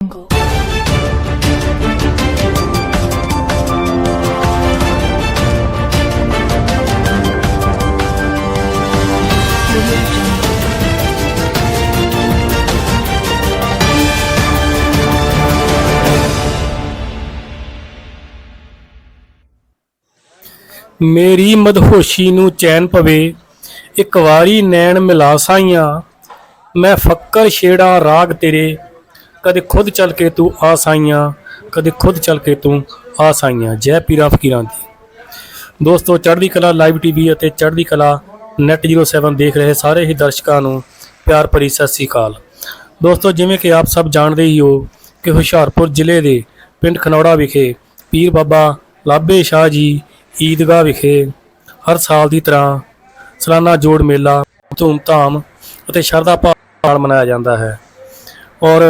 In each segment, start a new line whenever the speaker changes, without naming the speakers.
jungle.
ਮੇਰੀ ਮਦਹੋਸ਼ੀ ਨੂੰ ਚੈਨ ਪਵੇ, ਇੱਕ ਵਾਰੀ ਨੈਣ ਮਿਲਾ ਸਾਈਆਂ ਮੈਂ ਫੱਕਰ ਛੇੜਾ ਰਾਗ ਤੇਰੇ ਕਦੇ ਖੁਦ ਚੱਲ ਕੇ ਤੂੰ ਆ ਸਾਈਆਂ ਕਦੇ ਖੁਦ ਚੱਲ ਕੇ ਤੂੰ ਆ ਸਾਈਆਂ ਜੈ ਪੀਰਾਂ ਫਕੀਰਾਂ ਦੀ ਦੋਸਤੋ, ਚੜ੍ਹਦੀ ਕਲਾ ਲਾਈਵ ਟੀਵੀ ਅਤੇ ਚੜ੍ਹਦੀ ਕਲਾ ਨੈਟ 07 ਦੇਖ ਰਹੇ ਸਾਰੇ ਹੀ ਦਰਸ਼ਕਾਂ ਨੂੰ ਪਿਆਰ ਭਰੀ ਸਤਿ ਸ੍ਰੀ ਅਕਾਲ। ਦੋਸਤੋ, ਜਿਵੇਂ ਕਿ ਆਪ ਸਭ ਜਾਣਦੇ ਹੀ ਹੋ ਕਿ ਹੁਸ਼ਿਆਰਪੁਰ ਜ਼ਿਲ੍ਹੇ ਦੇ ਪਿੰਡ ਖਨੌੜਾ ਵਿਖੇ ਪੀਰ ਬਾਬਾ ਲਾਬੇ ਸ਼ਾਹ ਜੀ ਈਦਗਾਹ ਵਿਖੇ ਹਰ ਸਾਲ ਦੀ ਤਰ੍ਹਾਂ ਸਾਲਾਨਾ ਜੋੜ ਮੇਲਾ, ਧੂਮਧਾਮ ਅਤੇ ਸ਼ਰਧਾ ਭਾਵ ਨਾਲ ਮਨਾਇਆ ਜਾਂਦਾ ਹੈ। ਔਰ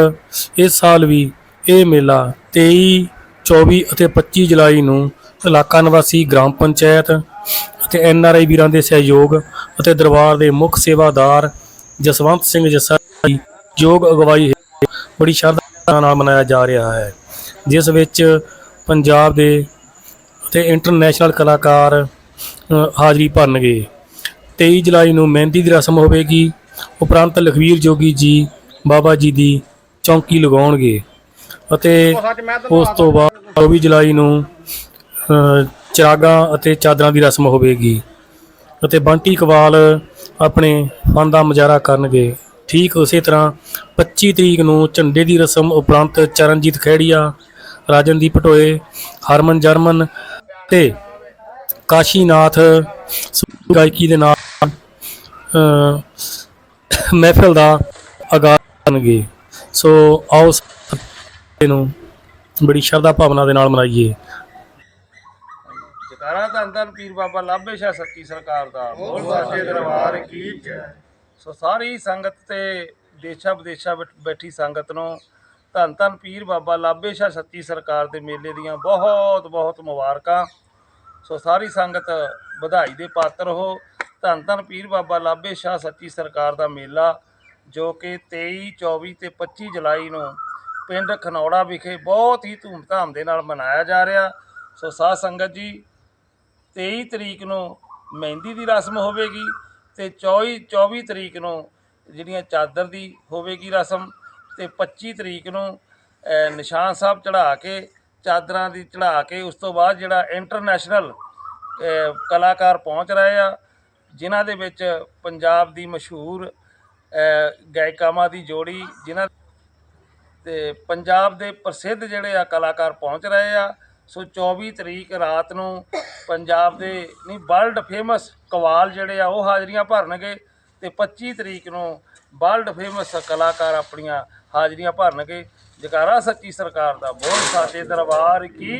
ਇਸ ਸਾਲ ਵੀ ਇਹ ਮੇਲਾ 23 24 ਅਤੇ 25 ਜੁਲਾਈ ਨੂੰ ਇਲਾਕਾ ਨਿਵਾਸੀ ਗ੍ਰਾਮ ਪੰਚਾਇਤ ਅਤੇ ਐਨ ਆਰ ਆਈ ਵੀਰਾਂ ਦੇ ਸਹਿਯੋਗ ਅਤੇ ਦਰਬਾਰ ਦੇ ਮੁੱਖ ਸੇਵਾਦਾਰ ਜਸਵੰਤ ਸਿੰਘ ਜੱਸਾ ਦੀ ਯੋਗ ਅਗਵਾਈ ਬੜੀ ਸ਼ਰਧਾ ਨਾਲ ਮਨਾਇਆ ਜਾ ਰਿਹਾ ਹੈ, ਜਿਸ ਵਿੱਚ ਪੰਜਾਬ ਦੇ ਅਤੇ ਇੰਟਰਨੈਸ਼ਨਲ ਕਲਾਕਾਰ ਹਾਜ਼ਰੀ ਭਰਨਗੇ। 23 ਜੁਲਾਈ ਨੂੰ ਮਹਿੰਦੀ ਦੀ ਰਸਮ ਹੋਵੇਗੀ। ਉਪਰੰਤ ਲਖਵੀਰ ਜੋਗੀ ਜੀ ਬਾਬਾ ਜੀ ਦੀ ਚੌਂਕੀ ਲਗਾਉਣਗੇ ਅਤੇ ਉਸ ਤੋਂ ਬਾਅਦ 24 ਜੁਲਾਈ ਨੂੰ ਚਿਰਾਗਾਂ ਅਤੇ ਚਾਦਰਾਂ ਦੀ ਰਸਮ ਹੋਵੇਗੀ ਅਤੇ ਬੰਟੀ ਕਵਾਲ ਆਪਣੇ ਫਨ ਦਾ ਮੁਜ਼ਾਹਰਾ ਕਰਨਗੇ। ਠੀਕ ਉਸੇ ਤਰ੍ਹਾਂ 25 ਤਰੀਕ ਨੂੰ ਝੰਡੇ ਦੀ ਰਸਮ ਉਪਰੰਤ ਚਰਨਜੀਤ ਖੇੜੀਆ ਰਾਜਨਦੀਪ ਢੋਏ ਹਰਮਨ ਜਰਮਨ ਤੇ ਕਾਸ਼ੀਨਾਥ ਗਾਇਕੀ ਦੇ ਨਾਲ ਮਹਿਫਿਲ ਦਾ ਆਗਾਜ਼ ਕਰਨਗੇ। ਸੋ ਆਓ ਨੂੰ ਬੜੀ ਸ਼ਰਧਾ ਭਾਵਨਾ ਦੇ ਨਾਲ ਮਨਾਈਏ।
ਜਕਾਰਾ ਧੰਨ ਧੰਨ ਪੀਰ ਬਾਬਾ ਲਾਭੇ ਸ਼ਾਹ ਸੱਚੀ ਸਰਕਾਰ ਦਾ। ਬੋਲ ਸਾਚੇ ਦਰਬਾਰ ਕੀ ਜੈ। ਸੋ ਸਾਰੀ ਸੰਗਤ ਤੇ ਦੇਸ਼ਾਂ ਵਿਦੇਸ਼ਾਂ ਵਿੱਚ ਬੈਠੀ ਸੰਗਤ ਨੂੰ ਧੰਨ ਧੰਨ ਪੀਰ ਬਾਬਾ ਲਾਭੇ ਸ਼ਾਹ ਸੱਚੀ ਸਰਕਾਰ ਦੇ ਮੇਲੇ ਦੀਆਂ ਬਹੁਤ ਬਹੁਤ ਮੁਬਾਰਕਾਂ। ਸੋ ਸਾਰੀ ਸੰਗਤ ਵਧਾਈ ਦੇ ਪਾਤਰ ਹੋ ਧੰਨ ਧੰਨ ਪੀਰ ਬਾਬਾ ਲਾਭੇ ਸ਼ਾਹ ਸੱਚੀ ਸਰਕਾਰ ਦਾ ਮੇਲਾ ਜੋ ਕਿ 23 24 ਤੇ 25 ਜੁਲਾਈ ਨੂੰ ਪਿੰਡ ਖਨੌੜਾ ਵਿਖੇ ਬਹੁਤ ਹੀ ਧੂਮਧਾਮ ਦੇ ਨਾਲ ਮਨਾਇਆ ਜਾ ਰਿਹਾ। ਸੋ ਸਾਧ ਸੰਗਤ ਜੀ 23 ਤਰੀਕ ਨੂੰ ਮਹਿੰਦੀ ਦੀ ਰਸਮ ਹੋਵੇਗੀ ਤੇ 24 24 ਤਰੀਕ ਨੂੰ ਜਿਹੜੀਆਂ ਚਾਦਰ ਦੀ ਹੋਵੇਗੀ ਰਸਮ ਤੇ 25 ਤਰੀਕ ਨੂੰ ਨਿਸ਼ਾਨ ਸਾਹਿਬ ਚੜਾ ਕੇ, ਚਾਦਰਾਂ ਦੀ ਚੜਾ ਕੇ ਉਸ ਤੋਂ ਬਾਅਦ ਜਿਹੜਾ ਇੰਟਰਨੈਸ਼ਨਲ ਕਲਾਕਾਰ ਪਹੁੰਚ ਰਹੇ ਆ, ਜਿਨ੍ਹਾਂ ਦੇ ਵਿੱਚ ਪੰਜਾਬ ਦੀ ਮਸ਼ਹੂਰ ਗਾਇਕਾਵਾਂ ਦੀ ਜੋੜੀ ਜਿਨ੍ਹਾਂ ਤੇ ਪੰਜਾਬ ਦੇ ਪ੍ਰਸਿੱਧ ਜਿਹੜੇ ਆ ਕਲਾਕਾਰ ਪਹੁੰਚ ਰਹੇ ਆ। ਸੋ 24 ਤਰੀਕ ਰਾਤ ਨੂੰ ਪੰਜਾਬ ਦੇ ਨਹੀਂ, ਵਰਲਡ ਫੇਮਸ ਕਵਾਲ ਜਿਹੜੇ ਆ ਉਹ ਹਾਜ਼ਰੀਆਂ ਭਰਨਗੇ ਤੇ 25 ਤਰੀਕ ਨੂੰ ਵਰਲਡ ਫੇਮਸ ਕਲਾਕਾਰ ਆਪਣੀਆਂ ਹਾਜ਼ਰੀਆਂ ਭਰਨਗੇ। ਜਕਾਰਾ ਸੱਚੀ ਸਰਕਾਰ ਦਾ ਬੋਲ ਸਾਚੇ ਦਰਬਾਰ ਕੀ?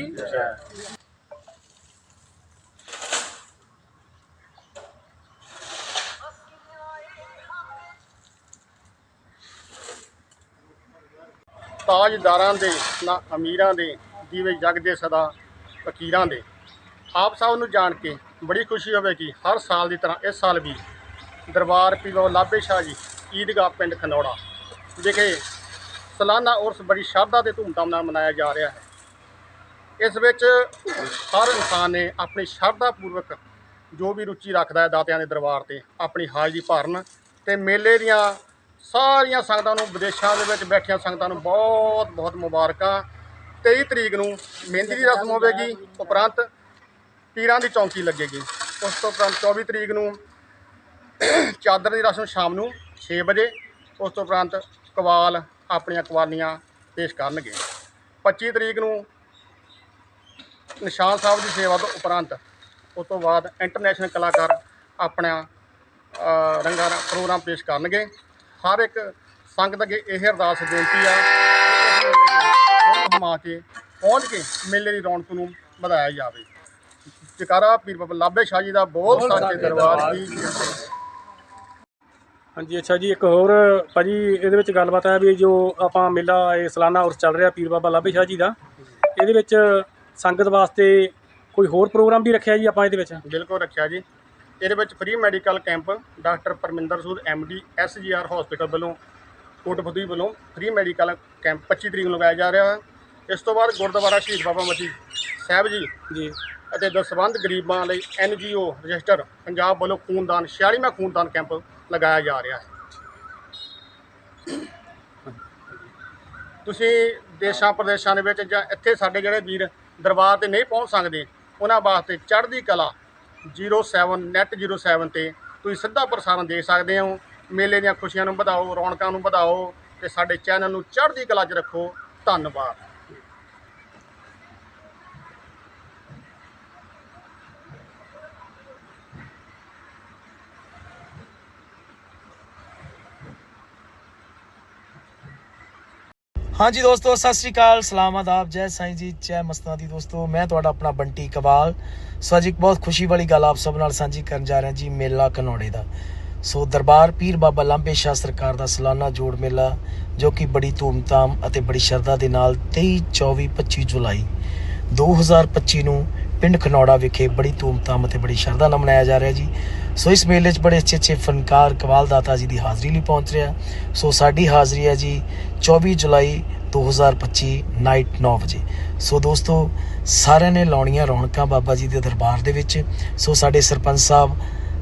ਤਾਜਦਾਰਾਂ ਦੇ, ਨਾ ਅਮੀਰਾਂ ਦੇ ਦੀਵੇ ਜਗਦੇ ਸਦਾ ਫਕੀਰਾਂ ਦੇ। ਆਪ ਸਭ ਨੂੰ ਜਾਣ ਕੇ ਬੜੀ ਖੁਸ਼ੀ ਹੋਵੇਗੀ ਹਰ ਸਾਲ ਦੀ ਤਰ੍ਹਾਂ ਇਸ ਸਾਲ ਵੀ ਦਰਬਾਰ ਪੀਰੋ ਲਾਬੇ ਸ਼ਾਹ ਜੀ, ਈਦਗਾਹ ਪਿੰਡ ਖਨੌੜਾ ਵਿਖੇ ਸਾਲਾਨਾ ਉਰਸ ਬੜੀ ਸ਼ਰਧਾ ਤੇ ਧੂਮਧਾਮ ਨਾਲ ਮਨਾਇਆ ਜਾ ਰਿਹਾ ਹੈ। ਇਸ ਵਿੱਚ ਹਰ ਇਨਸਾਨ ਨੇ ਆਪਣੀ ਸ਼ਰਧਾ ਪੂਰਵਕ ਜੋ ਵੀ ਰੁਚੀ ਰੱਖਦਾ ਹੈ ਦਾਤਿਆਂ ਦੇ ਦਰਬਾਰ ਤੇ, ਆਪਣੀ ਹਾਜ਼ਰੀ ਭਰਨ ਤੇ ਮੇਲੇ ਦੀਆਂ ਸਾਰੀਆਂ ਸੰਗਤਾਂ ਨੂੰ ਵਿਦੇਸ਼ਾਂ ਦੇ ਵਿੱਚ ਬੈਠੀਆਂ ਸੰਗਤਾਂ ਨੂੰ ਬਹੁਤ ਬਹੁਤ ਮੁਬਾਰਕਾਂ। 23 ਤਰੀਕ ਨੂੰ ਮਹਿੰਦੀ ਦੀ ਰਸਮ ਹੋਵੇਗੀ ਉਪਰੰਤ ਪੀਰਾਂ ਦੀ ਚੌਂਕੀ ਲੱਗੇਗੀ। ਉਸ ਤੋਂ ਉਪਰੰਤ 24 ਤਰੀਕ ਨੂੰ ਚਾਦਰ ਦੀ ਰਸਮ ਸ਼ਾਮ ਨੂੰ 6 ਵਜੇ ਉਸ ਤੋਂ ਉਪਰੰਤ ਕਵਾਲ ਆਪਣੀਆਂ ਕਵਾਲੀਆਂ ਪੇਸ਼ ਕਰਨਗੇ। 25 ਤਰੀਕ ਨੂੰ ਨਿਸ਼ਾਨ ਸਾਹਿਬ ਦੀ ਸੇਵਾ ਤੋਂ ਉਪਰੰਤ ਉਸ ਤੋਂ ਬਾਅਦ ਇੰਟਰਨੈਸ਼ਨਲ ਕਲਾਕਾਰ ਆਪਣਾ ਅ, ਰੰਗਾ ਪ੍ਰੋਗਰਾਮ ਪੇਸ਼ ਕਰਨਗੇ। ਹਰ ਇੱਕ ਸੰਗਤ ਅੱਗੇ ਇਹ ਅਰਦਾਸ ਬੇਨਤੀ ਆ ਸਮਾ ਕੇ ਪਹੁੰਚ ਕੇ ਮੇਲੇ ਦੀ ਰੌਣਕ ਨੂੰ ਵਧਾਇਆ ਜਾਵੇ। ਜਕਾਰਾ ਪੀਰ ਬਾਬਾ ਲਾਬੇ ਸ਼ਾਹ ਜੀ ਦਾ ਬੋਲ ਸਾਚੇ ਦਰਬਾਰ ਦੀ।
ਹਾਂਜੀ ਅੱਛਾ ਜੀ ਇੱਕ ਹੋਰ ਭਾਜੀ ਇਹਦੇ ਵਿੱਚ ਗੱਲਬਾਤ ਹੈ ਵੀ ਜੋ ਆਪਾਂ ਮੇਲਾ ਇਹ ਸਾਲਾਨਾ ਉਰਸ ਚੱਲ ਰਿਹਾ ਪੀਰ ਬਾਬਾ ਲਾਬੇ ਸ਼ਾਹ ਜੀ ਦਾ। ਇਹਦੇ ਵਿੱਚ ਸੰਗਤ ਵਾਸਤੇ ਕੋਈ ਹੋਰ ਪ੍ਰੋਗਰਾਮ ਵੀ ਰੱਖਿਆ ਜੀ ਆਪਾਂ ਇਹਦੇ ਵਿੱਚ?
ਬਿਲਕੁਲ ਰੱਖਿਆ ਜੀ। ਇਹਦੇ ਵਿੱਚ free medical camp doctor Parminder Sood MD SGR hospital ਵੱਲੋਂ ਕੋਟਪੁੱਤੀ ਵੱਲੋਂ ਫ੍ਰੀ ਮੈਡੀਕਲ ਕੈਂਪ 25 ਤਰੀਕ ਨੂੰ ਲਗਾਇਆ ਜਾ ਰਿਹਾ ਹੈ। ਇਸ ਤੋਂ ਬਾਅਦ ਗੁਰਦੁਆਰਾ ਸ਼ਹੀਦ ਬਾਬਾ ਮਤੀ ਸਾਹਿਬ ਜੀ
ਜੀ।
ਅਤੇ ਦਸਵੰਧ ਗਰੀਬਾਂ ਲਈ ਐਨਜੀਓ ਰਜਿਸਟਰ ਪੰਜਾਬ ਵੱਲੋਂ ਖੂਨਦਾਨ 46ਵਾਂ ਖੂਨਦਾਨ ਕੈਂਪ ਲਗਾਇਆ ਜਾ ਰਿਹਾ ਹੈ। ਤੁਸੀਂ ਦੇਸ਼ਾਂ ਪ੍ਰਦੇਸ਼ਾਂ ਦੇ ਵਿੱਚ ਜਾਂ ਇੱਥੇ ਸਾਡੇ ਜਿਹੜੇ ਵੀਰ ਦਰਬਾਰ ਤੇ ਨਹੀਂ ਪਹੁੰਚ ਸਕਦੇ ਉਹਨਾਂ ਵਾਸਤੇ ਚੜ੍ਹਦੀ ਕਲਾ 07 ਨੈਟ 07 ਤੇ ਤੁਸੀਂ ਸਿੱਧਾ ਪ੍ਰਸਾਰਣ ਦੇਖ ਸਕਦੇ ਹੋ। ਮੇਲੇ ਦੀਆਂ ਖੁਸ਼ੀਆਂ ਨੂੰ ਵਧਾਓ, ਰੌਣਕਾਂ ਨੂੰ ਵਧਾਓ ਤੇ ਸਾਡੇ ਚੈਨਲ ਨੂੰ ਚੜ੍ਹਦੀ ਕਲਾ 'ਚ ਰੱਖੋ। ਧੰਨਵਾਦ।
ਹਾਂਜੀ ਦੋਸਤੋ, ਸਤਿ ਸ੍ਰੀ ਅਕਾਲ। ਸਲਾਮ ਆਦਾਬ, ਜੈ ਸਾਈਂ ਜੀ, ਜੈ ਮਸਤਾਂ ਦੀ ਦੋਸਤੋ। ਮੈਂ ਤੁਹਾਡਾ ਆਪਣਾ ਬੰਟੀ ਕਬਾਲ ਸੋ ਅੱਜ ਇੱਕ ਬਹੁਤ ਖੁਸ਼ੀ ਵਾਲੀ ਗੱਲ ਆਪ ਸਭ ਨਾਲ ਸਾਂਝੀ ਕਰਨ ਜਾ ਰਿਹਾ ਜੀ, ਮੇਲਾ ਕਨੌੜੇ ਦਾ। ਸੋ ਦਰਬਾਰ ਪੀਰ ਬਾਬਾ ਲਾਂਬੇ ਸ਼ਾਹ ਸਰਕਾਰ ਦਾ ਸਾਲਾਨਾ ਜੋੜ ਮੇਲਾ, ਜੋ ਕਿ ਬੜੀ ਧੂਮਧਾਮ ਅਤੇ ਬੜੀ ਸ਼ਰਧਾ ਦੇ ਨਾਲ 23 24 25 ਜੁਲਾਈ 2025 ਨੂੰ ਪਿੰਡ ਖਨੌੜਾ ਵਿਖੇ ਬੜੀ ਧੂਮਧਾਮ ਅਤੇ ਬੜੀ ਸ਼ਰਧਾ ਨਾਲ ਮਨਾਇਆ ਜਾ ਰਿਹਾ ਜੀ। ਸੋ ਇਸ ਮੇਲੇ 'ਚ ਬੜੇ ਅੱਛੇ ਅੱਛੇ ਫਨਕਾਰ ਕਵਾਲ ਦਾਤਾ ਜੀ ਦੀ ਹਾਜ਼ਰੀ ਲਈ ਪਹੁੰਚ ਰਿਹਾ। ਸੋ ਸਾਡੀ ਹਾਜ਼ਰੀ ਹੈ ਜੀ 24 ਜੁਲਾਈ 2025 ਨਾਈਟ 9 ਵਜੇ। ਸੋ ਦੋਸਤੋ, ਸਾਰਿਆਂ ਨੇ ਲਾਉਣੀਆਂ ਰੌਣਕਾਂ ਬਾਬਾ ਜੀ ਦੇ ਦਰਬਾਰ ਦੇ ਵਿੱਚ। ਸੋ ਸਾਡੇ ਸਰਪੰਚ ਸਾਹਿਬ,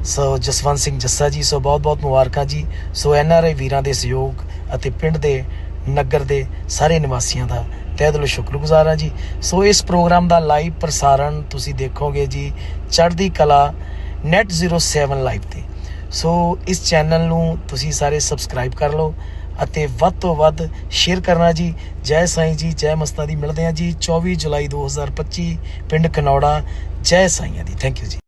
ਸੋ ਜਸਵੰਤ ਸਿੰਘ ਜੱਸਾ ਜੀ, ਸੋ ਬਹੁਤ ਬਹੁਤ ਮੁਬਾਰਕਾਂ ਜੀ। ਸੋ ਐਨ ਆਰ ਆਈ ਵੀਰਾਂ ਦੇ ਸਹਿਯੋਗ ਅਤੇ ਪਿੰਡ ਦੇ ਨਗਰ ਦੇ ਸਾਰੇ ਨਿਵਾਸੀਆਂ ਦਾ ਤਹਿ ਦਿਲੋਂ ਸ਼ੁਕਰਗੁਜ਼ਾਰ ਹਾਂ ਜੀ। ਸੋ ਇਸ ਪ੍ਰੋਗਰਾਮ ਦਾ ਲਾਈਵ ਪ੍ਰਸਾਰਣ ਤੁਸੀਂ ਦੇਖੋਗੇ ਜੀ ਚੜ੍ਹਦੀ ਕਲਾ ਨੈਟ 07 ਲਾਈਵ ਤੇ। ਸੋ ਇਸ ਚੈਨਲ ਨੂੰ ਤੁਸੀਂ ਸਾਰੇ ਸਬਸਕ੍ਰਾਈਬ ਕਰ ਲਓ ਅਤੇ ਵੱਧ ਤੋਂ ਵੱਧ ਸ਼ੇਅਰ ਕਰਨਾ ਜੀ। ਜੈ ਸਾਈਂ ਜੀ, ਜੈ ਮਸਤਾਂ ਦੀ ਮਿਲਦੇ ਹਾਂ ਜੀ 24 ਜੁਲਾਈ 2025 ਪਿੰਡ ਕਨੌੜਾ। ਜੈ ਸਾਈਆਂ ਦੀ। ਥੈਂਕ ਯੂ ਜੀ।